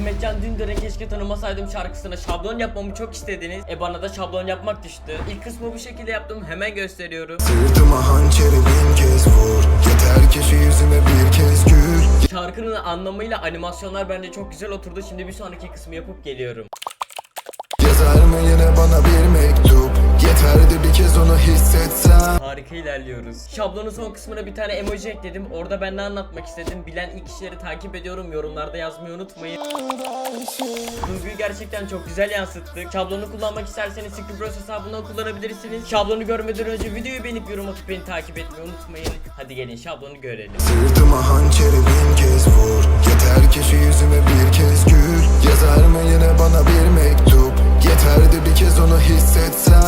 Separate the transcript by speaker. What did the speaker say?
Speaker 1: Ahmetcan Dündar'ın keşke tanımasaydım şarkısına şablon yapmamı çok istediniz. E bana da şablon yapmak düştü. İlk kısmı bu şekilde yaptım hemen gösteriyorum.
Speaker 2: Sırtıma hançeri bin kez vur Yeter ki şu yüzüme bir kez gül
Speaker 1: Şarkının anlamıyla animasyonlar bence çok güzel oturdu. Şimdi bir sonraki kısmı yapıp geliyorum.
Speaker 2: Yazar mı yine
Speaker 1: Harika ilerliyoruz. Şablonun son kısmına bir tane emoji ekledim. Orada ben ne anlatmak istedim bilen ilk kişileri takip ediyorum. Yorumlarda yazmayı unutmayın. Duyguyu gerçekten çok güzel yansıttık. Şablonu kullanmak isterseniz Secret hesabından kullanabilirsiniz. Şablonu görmeden önce videoyu beğenip yorum atıp beni takip etmeyi unutmayın. Hadi gelin şablonu görelim.
Speaker 2: Sırtıma hançeri bin kez vur Yeter ki yüzüme bir kez gül Yazar mı yine bana bir mektup Yeterdi bir kez onu hissetsem